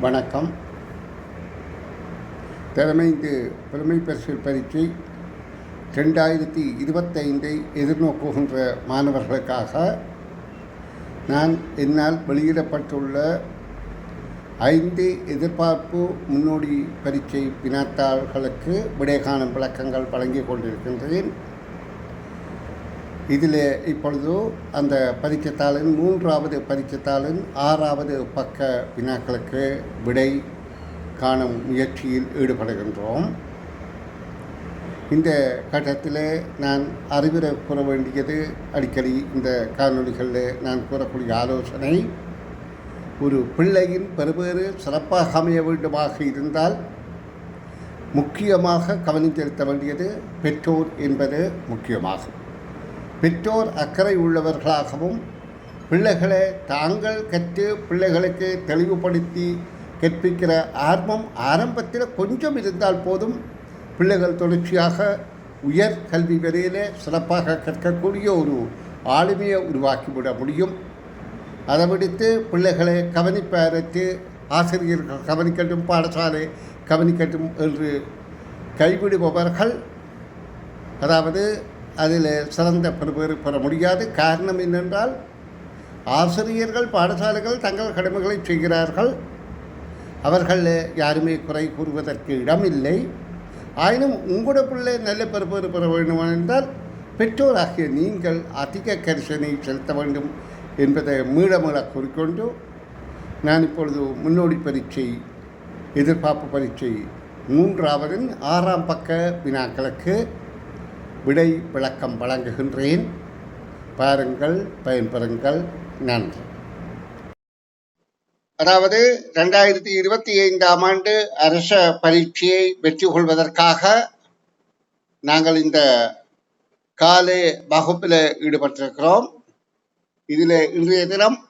வணக்கம். திறமைந்து பெருமை பரிசில் பரீட்சை ரெண்டாயிரத்தி இருபத்தைந்தை எதிர்நோக்குகின்ற மாணவர்களுக்காக நான் என்னால் வெளியிடப்பட்டுள்ள ஐந்து எதிர்பார்ப்பு முன்னோடி பரீட்சை வினாத்தாள்களுக்கு விடைகாணும் விளக்கங்கள் வழங்கிக் கொண்டிருக்கின்றேன். இதில் இப்பொழுது அந்த பரீட்சைத்தாளின் மூன்றாவது பரீட்சைத்தாளின் ஆறாவது பக்க வினாக்களுக்கு விடை காணும் முயற்சியில் ஈடுபடுகின்றோம். இந்த கட்டத்தில் நான் அறிவுரை கூற வேண்டியது அடிக்கடி இந்த காணொளிகளில் நான் கூறக்கூடிய ஆலோசனை ஒரு பிள்ளையின் பெறுபேறு சிறப்பாக அமைய வேண்டுமாக இருந்தால் முக்கியமாக கவனம் செலுத்த வேண்டியது பெற்றோர் என்பது முக்கியமாகும். பெற்றோர் அக்கறை உள்ளவர்களாகவும் பிள்ளைகளை தாங்கள் கற்று பிள்ளைகளுக்கு தெளிவுபடுத்தி கற்பிக்கிற ஆர்வம் ஆரம்பத்தில் கொஞ்சம் இருந்தால் போதும். பிள்ளைகள் தொடர்ச்சியாக உயர் கல்வி வரையில் சிறப்பாக கற்கக்கூடிய ஒரு ஆளுமையை உருவாக்கிவிட முடியும். அதை விடுத்து பிள்ளைகளை கவனிப்பாரற்று ஆசிரியர்கள் கவனிக்கட்டும் பாடசாலை கவனிக்கட்டும் என்று கைவிடுபவர்கள் அதாவது அதில் சிறந்த பெறுபேறு பெற முடியாது. காரணம் என்னென்றால் ஆசிரியர்கள் பாடசாலைகள் தங்கள் கடமைகளை செய்கிறார்கள். அவர்கள் யாருமே குறை கூறுவதற்கு இடமில்லை. ஆயினும் உங்களோட பிள்ளை நல்ல பெறுபேறு பெற வேண்டும் என்றால் பெற்றோராகிய நீங்கள் அதிக கரிசனை செலுத்த வேண்டும் என்பதை மீள மீள கூறிக்கொண்டு நான் இப்பொழுது முன்னோடி பரீட்சை எதிர்பார்ப்பு பரீட்சை மூன்றாவதின் ஆறாம் பக்க வினாக்களுக்கு விடை விளக்கம் வழங்குகின்றேன். பாருங்கள் பயன்பெறுங்கள். நன்றி. அதாவது ரெண்டாயிரத்தி இருபத்தி ஐந்தாம் ஆண்டு அரச பரீட்சையை வெற்றி கொள்வதற்காக நாங்கள் இந்த காலை வகுப்பில் ஈடுபட்டிருக்கிறோம். இதில் இன்றைய தினம்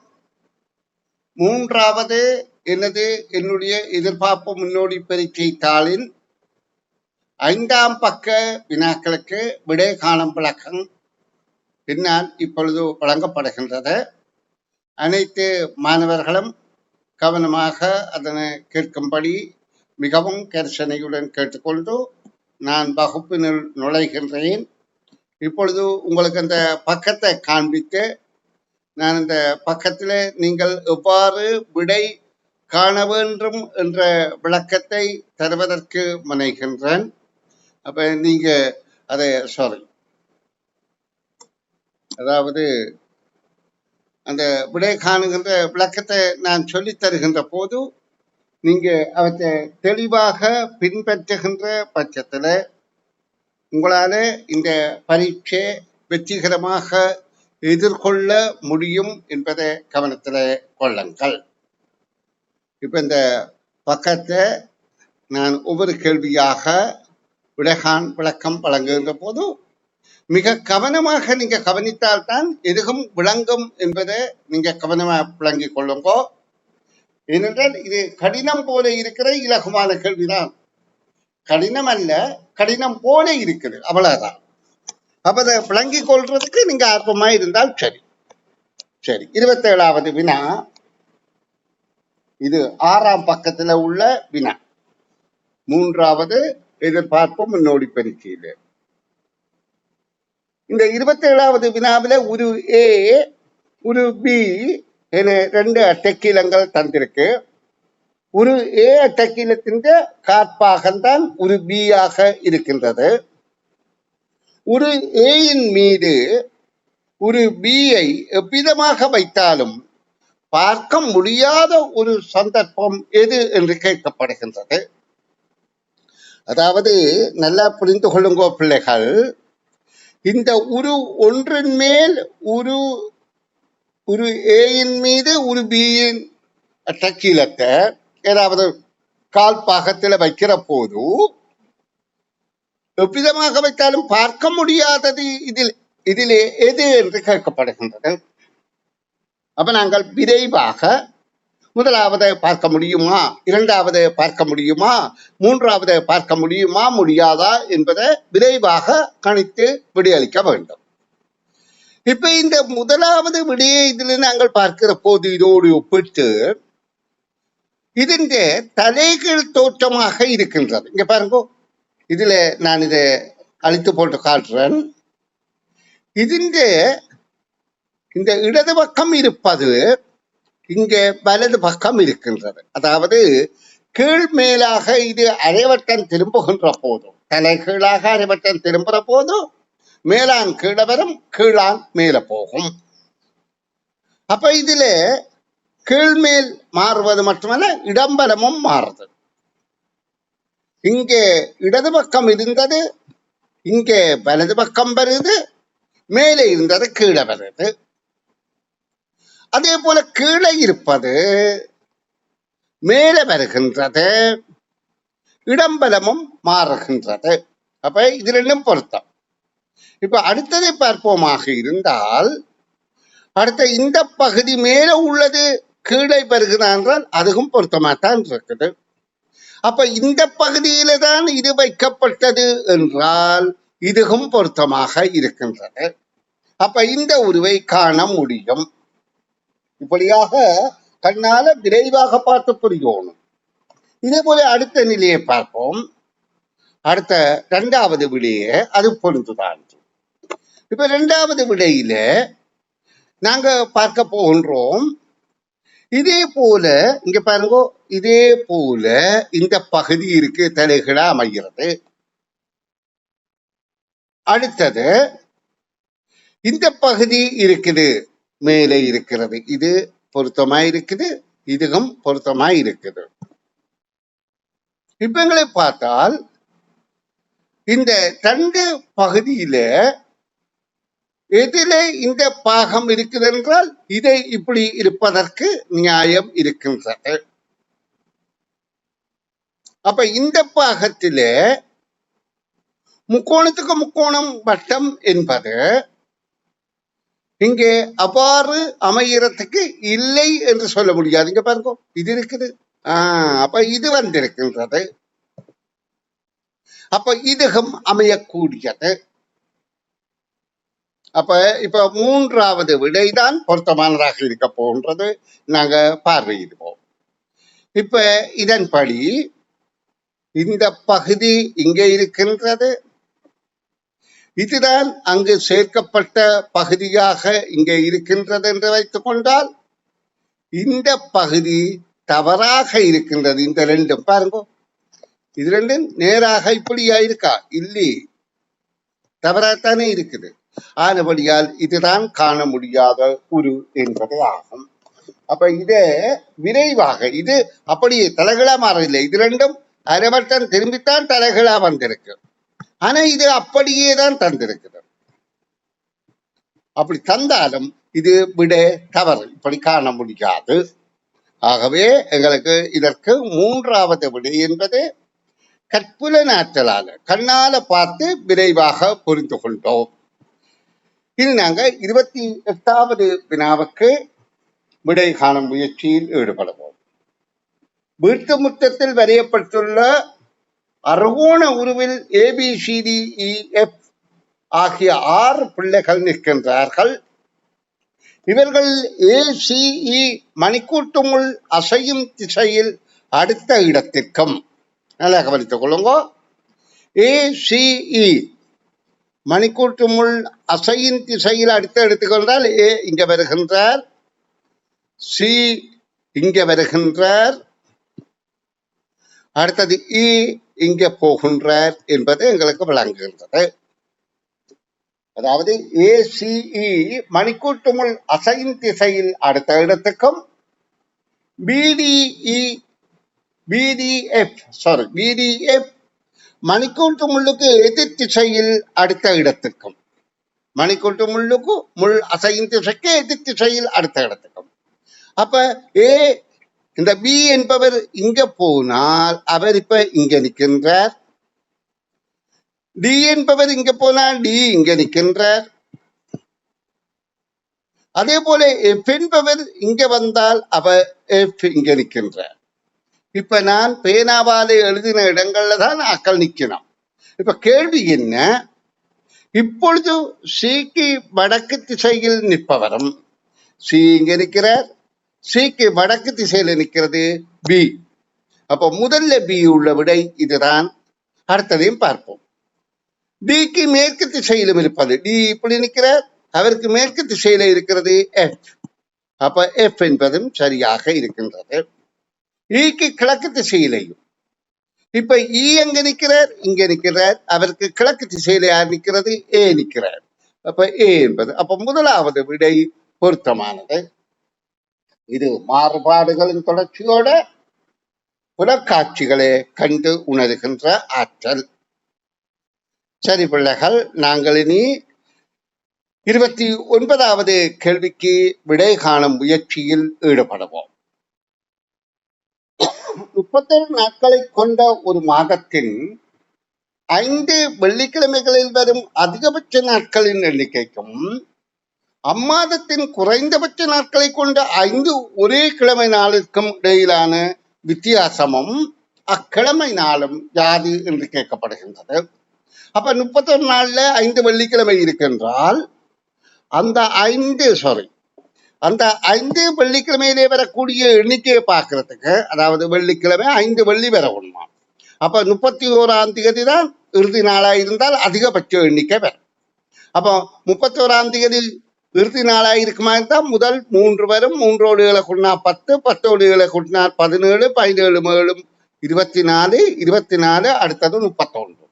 மூன்றாவது எனது என்னுடைய எதிர்பார்ப்பு முன்னோடி பரீட்சை தாளின் ஐந்தாம் பக்க வினாக்களுக்கு விடை காணும் விளக்கம் பின்னால் இப்பொழுது வழங்கப்படுகின்றது. அனைத்து மாணவர்களும் கவனமாக அதனை கேட்கும்படி மிகவும் கரிசனையுடன் கேட்டுக்கொண்டு நான் வகுப்பினுள் நுழைகின்றேன். இப்பொழுது உங்களுக்கு அந்த பக்கத்தை காண்பித்து நான் இந்த பக்கத்தில் நீங்கள் எவ்வாறு விடை காண வேண்டும் என்ற விளக்கத்தை தருவதற்கு முனைகின்றேன். அப்ப நீங்க அதை சாரி அதாவது அந்த விடை விளக்கத்தை நான் சொல்லித் தருகின்ற போது நீங்க அவற்றை தெளிவாக பின்பற்றுகின்ற பட்சத்தில் உங்களால இந்த பரீட்சை வெற்றிகரமாக எதிர்கொள்ள முடியும் என்பதை கவனத்தில் கொள்ளுங்கள். இப்போ இந்த பக்கத்தை நான் ஒவ்வொரு கேள்வியாக விடகான் விளக்கம் வழங்குகின்ற போது மிக கவனமாக நீங்க கவனித்தால்தான் எதுவும் விளங்கும் என்பதை நீங்க கவனமாக விளங்கிக் கொள்ளுங்கோ. ஏனென்றால் இது கடினம் போல இருக்கிற இலகுமான கேள்விதான். கடினம் அல்ல கடினம் போல இருக்குது அவ்வளவுதான். அப்ப அதை விளங்கிக் கொள்றதுக்கு நீங்க ஆர்வமா இருந்தால் சரி. சரி இருபத்தேழாவது வினா. இது ஆறாம் பக்கத்துல உள்ள வினா. மூன்றாவது எதிர்பார்ப்பு முன்னோடி பரீட்சையில இந்த இருபத்தி ஏழாவது வினாவில ஒரு ஏ ஒரு பி என ரெண்டு அட்டக்கீலங்கள் தந்திருக்கு. ஒரு ஏ அட்டக்கீலத்தின் காற்பாகம்தான் ஒரு பி ஆக இருக்கின்றது. ஒரு ஏயின் மீது ஒரு பியை எவ்விதமாக வைத்தாலும் பார்க்க முடியாத ஒரு சந்தர்ப்பம் எது என்று கேட்கப்படுகின்றது. அதாவது நல்லா புரிந்து கொள்ளுங்கோ பிள்ளைகள். இந்த உரு ஒன்றின் மேல் ஒரு உரு ஏயின் மீது ஒரு பியின் அட்டக்கீலத்தை ஏதாவது கால் பாகத்தில் வைக்கிற போது எவ்விதமாக வைத்தாலும் பார்க்க முடியாதது இதில் இதிலே எது என்று கேட்கப்படுகின்றது. அப்ப நாங்கள் விரைவாக முதலாவதை பார்க்க முடியுமா? இரண்டாவதை பார்க்க முடியுமா? மூன்றாவதை பார்க்க முடியுமா? முடியாதா என்பதை விரைவாக கணித்து விடையளிக்க வேண்டும். இப்ப இந்த முதலாவது விடையை இதில் நாங்கள் பார்க்கிற போது இதோடு ஒப்பிட்டு இதன் தலைகீழ் தோற்றமாக இருக்கின்றது. இங்க பாருங்க. இதுல நான் இதை அழித்து போட்டு காட்டுறேன். இதன் இந்த இடது பக்கம் இருப்பது இங்கே வலது பக்கம் இருக்கின்றது. அதாவது கீழ் மேலாக இது அரைவட்டம் திரும்புகின்ற போதும். தலைகீழாக அரைவட்டம் திரும்புகிற போதும் மேலான் கீழே வரும் கீழான் மேலே போகும். அப்ப இதுல கீழ்மேல் மாறுவது மட்டுமல்ல இடம்பலமும் மாறுது. இங்கே இடது பக்கம் இருந்தது இங்கே வலது பக்கம் வருது மேலே இருந்தது கீழே வருது. அதே போல கீழே இருப்பது மேலே வருகின்றது இடம்பலமும் மாறுகின்றது. அப்ப இது ரெண்டும் பொருத்தம்? இப்ப அடுத்ததை பார்ப்போமாக இருந்தால் அடுத்த இந்த பகுதி மேலே உள்ளது கீழே வருகிறதா என்றால் அதுவும் பொருத்தமாகத்தான் இருக்குது. அப்ப இந்த பகுதியில தான் இது வைக்கப்பட்டது என்றால் இதுவும் பொருத்தமாக இருக்கின்றது. அப்ப இந்த உருவை காண முடியும். இப்படியாக கண்ணால விரைவாக பார்த்து புரியணும் இதே போல அடுத்த நிலையை பார்ப்போம். அடுத்த இரண்டாவது விடையே அது பொருந்துதான் இப்ப இரண்டாவது விடையில நாங்க பார்க்க போகின்றோம். இதே போல இங்க பாருங்க இதே போல இந்த பகுதி இருக்கு தலைகளா அமைகிறது. அடுத்தது இந்த பகுதி இருக்குது. மேலே இருக்கிறது. இது பொருத்தமா இருக்குது இதுவும் பொருத்தமாயிருக்குது. இருக்குது பார்த்தால் இந்த தண்டு பகுதியில எதில இந்த பாகம் இருக்குது என்றால் இதை இப்படி இருப்பதற்கு நியாயம் இருக்கின்றது. அப்ப இந்த பாகத்திலே முக்கோணத்துக்கு முக்கோணம் வட்டம் என்பது இங்கே அவ்வாறு அமைகிறதுக்கு இல்லை என்று சொல்ல முடியாது. இங்க பாருங்க இது இருக்குது. ஆஹ் அப்ப இது வந்திருக்கின்றது. அப்ப இதுகம் அமையக்கூடியது. அப்ப இப்ப மூன்றாவது விடைதான் பொருத்தமானதாக இருக்க போன்றது நாங்க பார்வையிடுவோம். இப்ப இதன்படி இந்த பகுதி இங்கே இருக்கின்றது. இதுதான் அங்கு சேர்க்கப்பட்ட பகுதியாக இங்கே இருக்கின்றது என்று வைத்துக் கொண்டால் இந்த பகுதி தவறாக இருக்கின்றது. இந்த ரெண்டும் பாருங்க. இது ரெண்டும் நேராக இப்படியா இருக்கா? இல்லை. தவறாகத்தானே இருக்குது. ஆனபடியால் இதுதான் காண முடியாத குரு என்பது ஆகும். அப்ப இத விரைவாக இது அப்படியே தலைகளா மாறவில்லை. இது ரெண்டும் அரைவட்டம் திரும்பித்தான் தலைகளா வந்திருக்கு. ஆனா இது அப்படியே தான் தந்திருக்குது அப்படி தந்தாலும் இது விட தவறு. இப்படி காண முடியாது. ஆகவே எங்களுக்கு இதற்கு மூன்றாவது விடை என்பது கற்புலனாற்றலால கண்ணால பார்த்து விரைவாக புரிந்து கொண்டோம். இது நாங்க இருபத்தி எட்டாவது வினாவுக்கு விடை காணும் முயற்சியில் ஈடுபடுவோம். வீட்டு முற்றத்தில் வரையப்பட்டுள்ள அறுகோண உருவில் ஏபிசிடிஇஎஃப் ஆகிய ஆறு பிள்ளைகள் நிற்கின்றார்கள். இவர்கள் ஏசிஇ மணிக்கூட்டுமுள் அசையும் திசையில் அடுத்த இடத்திற்கும். நல்லா கவனித்துக் கொள்ளுங்க. ஏசிஇ மணிக்கூட்டுமுள் அசையின் திசையில் அடுத்த எடுத்துக்கொண்டால் ஏ இங்க வருகின்றார். சி இங்க வருகின்றார். அடுத்தது இ இங்கே போகின்றார் என்பது எங்களுக்கு விளங்குகின்றது. அதாவது ஏசிஇ மணிக்கூட்டுமுள் அசையின் திசையில் அடுத்த இடத்துக்கும் பிடிஇ பிடிஎஃப் சாரி பிடிஎஃப் மணிக்கூட்டு முள்ளுக்கு எதிர் திசையில் அடுத்த இடத்துக்கும் மணிக்கூட்டு முள்ளுக்கு முள் அசையும் திசைக்கு எதிர் திசையில் அடுத்த இடத்துக்கும். அப்ப ஏ இந்த பி என்பவர் இங்க போனால் அவர் இப்ப இங்க நிற்கின்றார். டி என்பவர் இங்க போனால் டி இங்க நிற்கின்றார். அதே போல எஃப் என்பவர் இங்க வந்தால் அவர் எஃப் இங்க நிற்கின்றார். இப்ப நான் பேனாவாலே எழுதின இடங்கள்ல தான் அக்கள் நிக்கணும் இப்ப கேள்வி என்ன? இப்பொழுது சிக்கு வடக்கு திசையில் நிற்பவரும். சி இங்க நிற்கிறார் சிக்கு வடக்கு திசையில நிற்கிறது பி அப்ப முதல்ல பி உள்ள விடை இதுதான். அடுத்ததையும் பார்ப்போம். டிக்கு மேற்கு திசையிலும் இருப்பது. டி இப்படி நிற்கிறார். அவருக்கு மேற்கு திசையில இருக்கிறது எஃப் அப்ப எஃப் என்பதும் சரியாக இருக்கின்றது. E ஈக்கு கிழக்கு திசையிலையும். இப்ப இ எங்க நிற்கிறார்? இங்க நிற்கிறார். அவருக்கு கிழக்கு திசையில யார் நிற்கிறது? ஏ நிற்கிறார். அப்ப ஏ என்பது. அப்ப முதலாவது விடை பொருத்தமானது. இது மாறுபாடுகளின் தொடர்ச்சியோட புலக்காட்சிகளை கண்டு உணர்கின்ற ஆற்றல். சரி பிள்ளைகள் நாங்கள் இனி இருபத்தி ஒன்பதாவது கேள்விக்கு விடை காணும் முயற்சியில் ஈடுபடுவோம். முப்பத்தேழு நாட்களை கொண்ட ஒரு மாதத்தின் ஐந்து வெள்ளிக்கிழமைகளில் வரும் அதிகபட்ச நாட்களின் எண்ணிக்கைக்கும் அம்மாதத்தின் குறைந்தபட்ச நாட்களை கொண்ட ஐந்து ஒரே கிழமை நாளுக்கும் இடையிலான வித்தியாசமும் அக்கிழமை நாளும் யாது என்று கேட்கப்படுகின்றது. அப்ப முப்பத்தொரு நாள்ல ஐந்து வெள்ளிக்கிழமை இருக்கின்றால் அந்த ஐந்து சாரி அந்த ஐந்து வெள்ளிக்கிழமையிலே வரக்கூடிய எண்ணிக்கையை பார்க்கறதுக்கு அதாவது வெள்ளிக்கிழமை ஐந்து வெள்ளி வர உண்மை. அப்ப முப்பத்தி ஓராம் தேதி தான் இறுதி நாளா இருந்தால் அதிகபட்ச எண்ணிக்கை வரும். அப்போ முப்பத்தி ஓராம் தேதி இறுதி நாளாக இருக்குமா இருந்தால் முதல் மூன்று வரும் மூன்று ஓடுகளை கொண்டா பத்து பத்து ஓடுகளை கொண்டா பதினேழு பதினேழு மேலும் இருபத்தி நாலு இருபத்தி நாலு அடுத்தது முப்பத்தொன்று.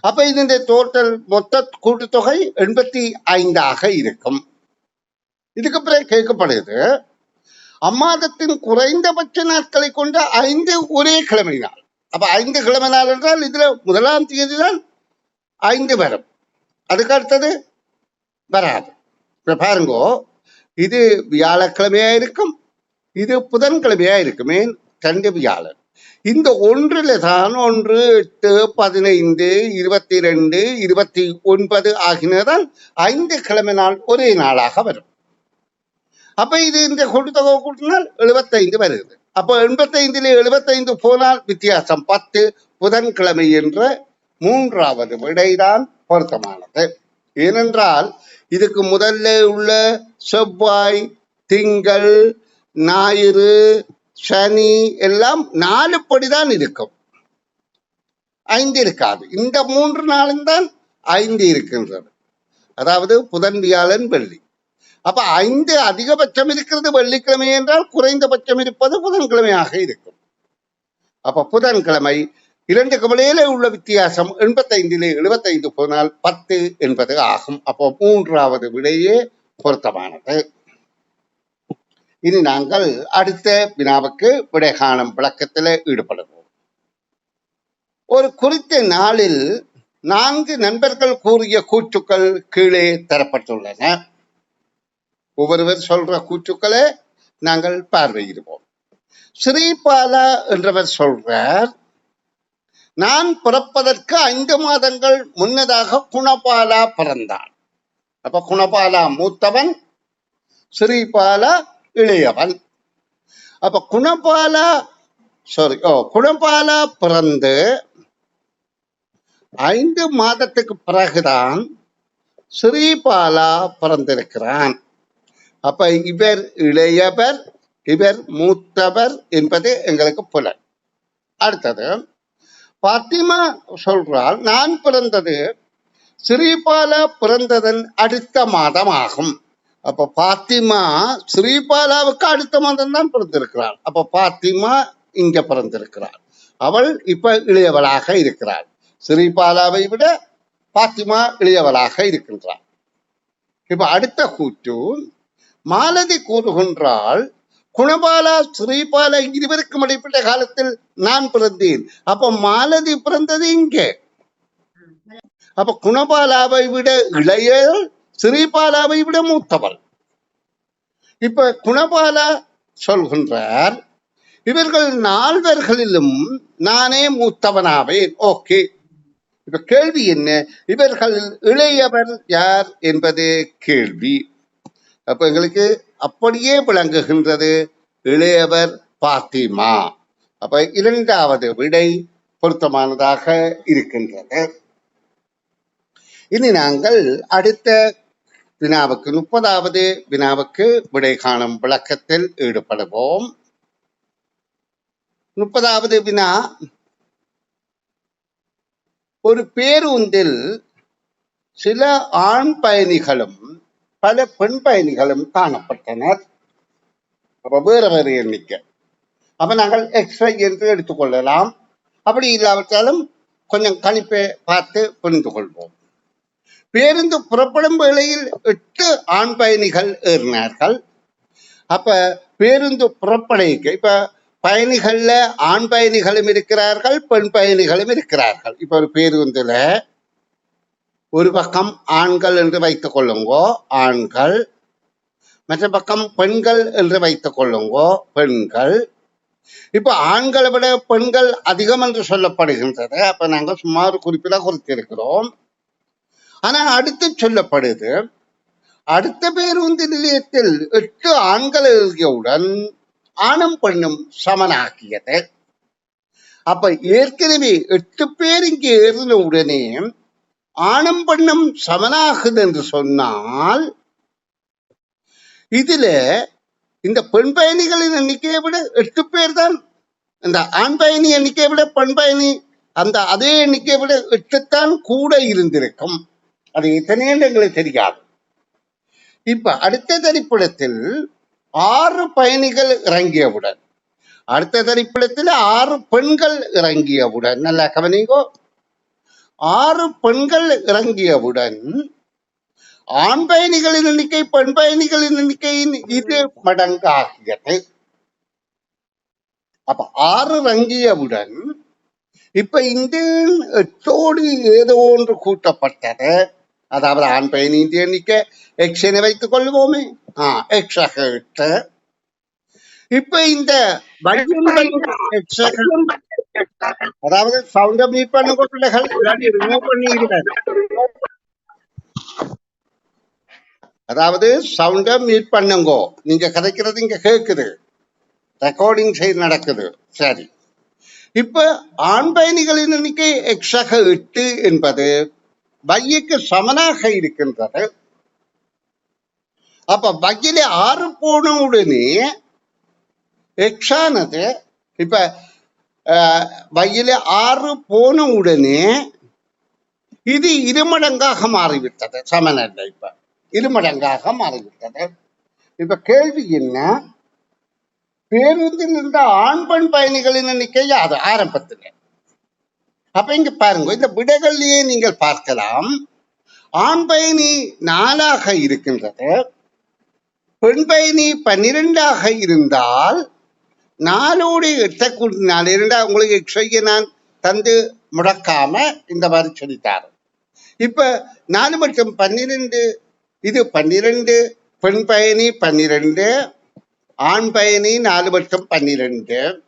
அப்ப இதனுடைய டோட்டல் மொத்த கூட்டுத்தொகை எண்பத்தி ஐந்தாக இருக்கும். இதுக்கு பிறகு கேட்கப்படுது அம்மாதத்தின் குறைந்தபட்ச நாட்களை கொண்ட ஐந்து ஒரே கிழமை நாள். அப்ப ஐந்து கிழமை நாள் என்றால் இதுல முதலாம் தேதி தான் ஐந்து வரும் அதுக்கு அடுத்தது வராது. பாருங்கோ. இது வியாழக்கிழமையா இருக்கும். இது புதன்கிழமையா இருக்குமே. ரெண்டு வியாழன். இந்த ஒன்றுல தான் ஒன்று எட்டு பதினைந்து இருபத்தி ரெண்டு இருபத்தி ஒன்பது ஆகினதான் ஐந்து கிழமை நாள் ஒரே நாளாக வரும். அப்ப இது இந்த கூட்டுத்தொகை கூட்டினால் எழுபத்தைந்து வருது. அப்போ எண்பத்தைந்துல எழுபத்தைந்து போனால் வித்தியாசம் பத்து புதன்கிழமை என்ற மூன்றாவது விடைதான் பொருத்தமானது. ஏனென்றால் இதுக்கு முதல்ல உள்ள செவ்வாய் திங்கள் ஞாயிறு சனி எல்லாம் நாலு படிதான் இருக்கும். ஐந்து இருக்காது. இந்த மூன்று நாளும் தான் ஐந்து இருக்கின்றது. அதாவது புதன் வியாழன் வெள்ளி. அப்ப ஐந்து அதிகபட்சம் இருக்கிறது வெள்ளிக்கிழமை என்றால் குறைந்தபட்சம் இருப்பது புதன்கிழமையாக இருக்கும். அப்ப புதன்கிழமை இரண்டு கவலையில உள்ள வித்தியாசம் எண்பத்தைந்திலே எழுபத்தைந்து போனால் பத்து என்பது ஆகும். அப்போ மூன்றாவது விடையே பொருத்தமானது. இனி நாங்கள் அடுத்த வினாவுக்கு விடை காணும் விளக்கத்தில் ஈடுபடுவோம். ஒரு குறித்த நாளில் நான்கு நண்பர்கள் கூறிய கூற்றுக்கள் கீழே தரப்பட்டுள்ளன. ஒவ்வொருவர் சொல்ற கூற்றுக்களை நாங்கள் பார்வையிடுவோம். ஸ்ரீபாலா என்றவர் சொல்றார் நான் பிறப்பதற்கு ஐந்து மாதங்கள் முன்னதாக குணபாலா பிறந்தான். அப்ப குணபாலா மூத்தவன் ஸ்ரீபாலா இளையவன். அப்ப குணபாலா சாரி ஓ குணபாலா பிறந்து ஐந்து மாதத்துக்கு பிறகுதான் ஸ்ரீபாலா பிறந்திருக்கிறான். அப்ப இவர் இளையவர் இவர் மூத்தவர் என்பது எங்களுக்கு புலன். அடுத்தது பாத்திமா சொல்றால் நான் பிறந்தது ஸ்ரீபாலா பிறந்ததன் அடுத்த மாதம் ஆகும் அப்ப பாத்திமா ஸ்ரீபாலாவுக்கு அடுத்த மாதம் தான் பிறந்திருக்கிறாள். அப்ப பாத்திமா இங்க பிறந்திருக்கிறாள். அவள் இப்ப இளையவளாக இருக்கிறாள். ஸ்ரீபாலாவை விட பாத்திமா இளையவளாக இருக்கின்றாள். இப்ப அடுத்த கூற்று மாலதி கூறுகின்றாள் குணபாலா ஸ்ரீபாலா இருவருக்கும் இடைப்பட்ட காலத்தில் நான் பிறந்தேன். அப்ப மாலதி பிறந்தது இங்கே. அப்ப குணபாலாவை விட இளையவள் ஸ்ரீபாலாவை விட மூத்தவள். இப்ப குணபாலா சொல்கின்றார் இவர்கள் நால்வர்களிலும் நானே மூத்தவனாவேன். ஓகே. இப்ப கேள்வி என்ன? இவர்கள் இளையவர் யார் என்பது கேள்வி. அப்ப எங்களுக்கு அப்படியே விளங்குகின்றது. இளையவர் பாத்திமா. அப்ப இரண்டாவது விடை பொருத்தமானதாக இருக்கின்றது. இனி நாங்கள் அடுத்த வினாவுக்கு முப்பதாவது வினாவுக்கு விடை காணும் விளக்கத்தில் ஈடுபடுவோம். முப்பதாவது வினா ஒரு பேருந்தில் சில ஆண் பயணிகளும் பல பெண் பயணிகளும் காணப்பட்டனர். அப்ப வேற வேறு எண்ணிக்கை. அப்ப நாங்கள் எக்ஸ்ட்ரா என்று எடுத்துக்கொள்ளலாம் அப்படி இல்லாவிட்டாலும் கொஞ்சம் கணிப்பை பார்த்து புரிந்து கொள்வோம். பேருந்து புறப்படும் வேளையில் எட்டு ஆண் பயணிகள் ஏறினார்கள். அப்ப பேருந்து புறப்படைக்கு இப்ப பயணிகள்ல ஆண் பயணிகளும் இருக்கிறார்கள் பெண் பயணிகளும் இருக்கிறார்கள். இப்ப ஒரு பேருந்துல ஒரு பக்கம் ஆண்கள் என்று வைத்துக் கொள்ளுங்கோ ஆண்கள். மற்ற பக்கம் பெண்கள் என்று வைத்துக் கொள்ளுங்கோ பெண்கள். இப்ப ஆண்களை விட பெண்கள் அதிகம் என்று சொல்லப்படுகின்றது. அப்ப நாங்க சுமார் குறிப்பிட குறித்திருக்கிறோம். ஆனா அடுத்து சொல்லப்படுது அடுத்த பேருந்து நிலையத்தில் எட்டு ஆண்கள் எழுதியவுடன் ஆணும் பெண்ணும் சமனாக்கியது அப்ப ஏற்கனவே எட்டு பேர் இங்கே ஏறின உடனே ஆணும் பெண்ணும் சமனாகுது என்று சொன்னால் இதுல இந்த பெண் பயணிகளின் எண்ணிக்கையை விட எட்டு பேர் தான். இந்த ஆண் பயணி எண்ணிக்கையை விட பெண் பயணி அந்த அதே எண்ணிக்கையை விட எட்டுத்தான் கூட இருந்திருக்கும். அது எத்தனை எங்களுக்கு தெரியாது. இப்ப அடுத்த தரிப்பிடத்தில் ஆறு பயணிகள் இறங்கியவுடன் அடுத்த தரிப்பிடத்தில் ஆறு பெண்கள் இறங்கியவுடன் நல்லா கவனிங்கோ. ஆறு பெண்கள் இறங்கியவுடன் ஆண் பயணிகளின் எண்ணிக்கை பெண் பயணிகளின் எண்ணிக்கையின் இரு மடங்காகியது. அப்ப ஆறு இறங்கியவுடன் இப்ப இந்த எட்டோடு ஏதோ ஒன்று கூட்டப்பட்டது. அதாவது ஆண் பயணியின் எண்ணிக்கை எக்ஸ் என வைத்துக் கொள்வோமே. ஆ எக்ஸ் ஆக எட்டு. இப்ப இந்த அதாவது சவுண்ட மீட் பண்ண கொட்டுகள் இல்லாட்டி ரிமூவ் பண்ணிடுவேன் அதாவது சவுண்ட மீட் பண்ணுங்கோ. நீங்க கதைக்கிறது இங்க கேக்குது. ரெக்கார்டிங் செய்து நடக்குது. சரி. இப்ப ஆண் பயணிகளின் எண்ணிக்கை எக்ஸாக எட்டு என்பது வையக்கு சமனாக இருக்கின்றது. அப்ப பையில ஆறு போன உடனே எக்ஸானது இப்ப வயலு ஆறு போன உடனே இது இருமடங்காக மாறிவிட்டது. சமநிலை இப்ப. இருமடங்காக மாறிவிட்டது. இப்ப கேள்வி என்ன? பேருந்தில் இருந்த ஆண் பெண் பயணிகளின் எண்ணிக்கை அது ஆரம்பத்தில். அப்ப இங்க பாருங்க இந்த விடைகள்லயே நீங்கள் பார்க்கலாம். ஆண் பயணி நாலாக இருக்கின்றது பெண் பயணி பன்னிரெண்டாக இருந்தால் நாளோடு எட்டை கூட்டினால் இரண்டா உங்களுக்கு எக்ஸ்ட்ரையை நான் தந்து முடக்காம இந்த மாதிரி சொல்லித்தாரு. இப்ப நாலு மற்றும் பன்னிரெண்டு இது பன்னிரெண்டு பெண் பயணி பன்னிரெண்டு ஆண் பயணி நாலு மற்றும் பன்னிரெண்டு.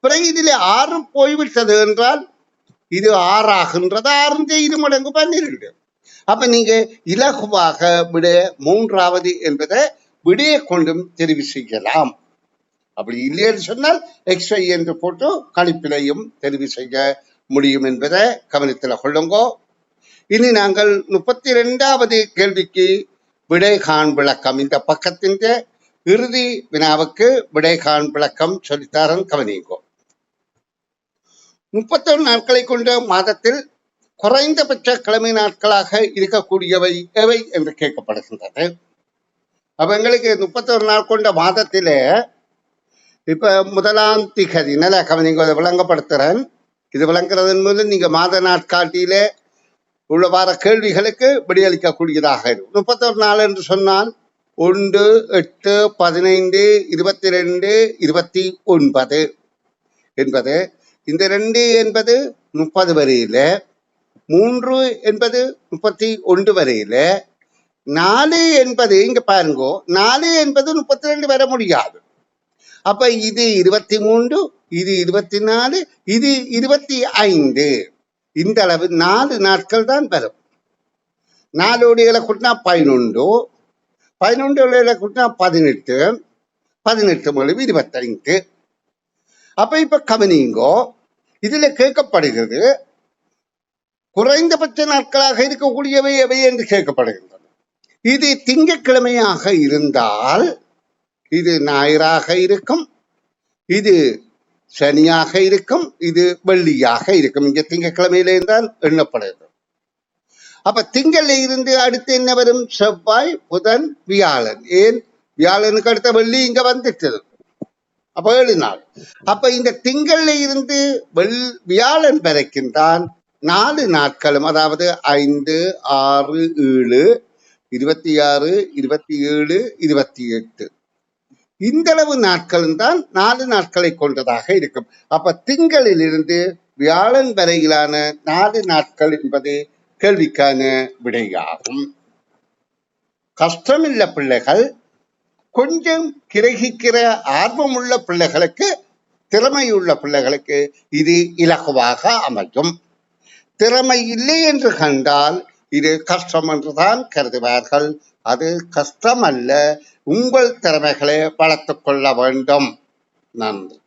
பிறகு இதில் ஆறு போய்விட்டது என்றால் இது ஆறாகின்றது ஆறுந்து இது மடங்கு பன்னிரெண்டு. அப்ப நீங்க இலகுவாக விட மூன்றாவது என்பதை விடையை கொண்டும் தெரிவு செய்யலாம். அப்படி இல்லையென்று சொன்னால் எக்ஸ்ஐ என்று போட்டு கணிப்பிலையும் தெரிவு செய்ய முடியும் என்பதை கவனத்தில் கொள்ளுங்கோ. இனி நாங்கள் முப்பத்தி ரெண்டாவது கேள்விக்கு விடை காண் விளக்கம். இந்த பக்கத்தின் இறுதி வினாவுக்கு விடை காண் விளக்கம் சொல்லித்தாரன் கவனிங்கோ முப்பத்தொரு நாட்களை கொண்ட மாதத்தில் குறைந்தபட்ச கிழமை நாட்களாக இருக்கக்கூடியவை எவை என்று கேட்கப்படுகின்றது. அப்ப எங்களுக்கு முப்பத்தொரு நாள் கொண்ட மாதத்திலே இப்ப முதலாம் திகதி நல்ல கவனிங்க அதை விளங்கப்படுத்துறேன். இது விளங்குறதன் மூலம் நீங்க மாத நாட்காட்டியில உள்ள வார கேள்விகளுக்கு விடியளிக்கக்கூடியதாக இருக்கும். முப்பத்தொரு நாள் என்று சொன்னால் ஒன்று எட்டு பதினைந்து இருபத்தி ரெண்டு இருபத்தி ஒன்பது என்பது. இந்த ரெண்டு என்பது முப்பது வரையில மூன்று என்பது முப்பத்தி ஒன்று வரையில நாலு என்பது இங்க பாருங்கோ நாலு என்பது முப்பத்தி ரெண்டு வர முடியாது. அப்ப இது இருபத்தி மூன்று இது இருபத்தி நாலு இது இருபத்தி ஐந்து. இந்த அளவு நாலு நாட்கள் தான் வரும். நாலோடையில கூட்டினா பதினொன்று பதினொன்று கூட்டினா பதினெட்டு பதினெட்டு மூலம் இருபத்தைந்து. அப்ப இப்ப கவனிங்கோ இதுல கேட்கப்படுகிறது குறைந்தபட்ச நாட்களாக இருக்கக்கூடியவை எவை என்று கேட்கப்படுகின்றன. இது திங்கட்கிழமையாக இருந்தால் இது ஞாயிறாக இருக்கும் இது சனியாக இருக்கும் இது வெள்ளியாக இருக்கும். இங்க திங்கக்கிழமையில இருந்தால் எண்ணப்படுது. அப்ப திங்கள்ல இருந்து அடுத்து என்ன வரும்? செவ்வாய் புதன் வியாழன். ஏன்? வியாழனுக்கு அடுத்த வெள்ளி இங்க வந்துட்டது அப்ப ஏழு நாள். அப்ப இந்த திங்கள்ல இருந்து வெள் வியாழன் வரைக்கும் தான் நாலு நாட்களும் அதாவது ஐந்து ஆறு ஏழு இருபத்தி ஆறு இருபத்தி ஏழு இருபத்தி எட்டு. இந்தளவு நாட்களும் தான் நாலு நாட்களை கொண்டதாக இருக்கும். அப்ப திங்களில் இருந்து வியாழன் வரையிலான நாலு நாட்கள் என்பது கேள்விக்கான விடையாகும். கஷ்டமில்ல பிள்ளைகள் கொஞ்சம் கிரகிக்கிற ஆர்வமுள்ள பிள்ளைகளுக்கு திறமையுள்ள பிள்ளைகளுக்கு இது இலகுவாக அமையும். திறமை இல்லை என்று கண்டால் இது கஷ்டம் என்றுதான் கருதுவார்கள். அது கஷ்டம் அல்ல உங்கள் திறமைகளை வளர்த்து கொள்ள வேண்டும். நன்றி.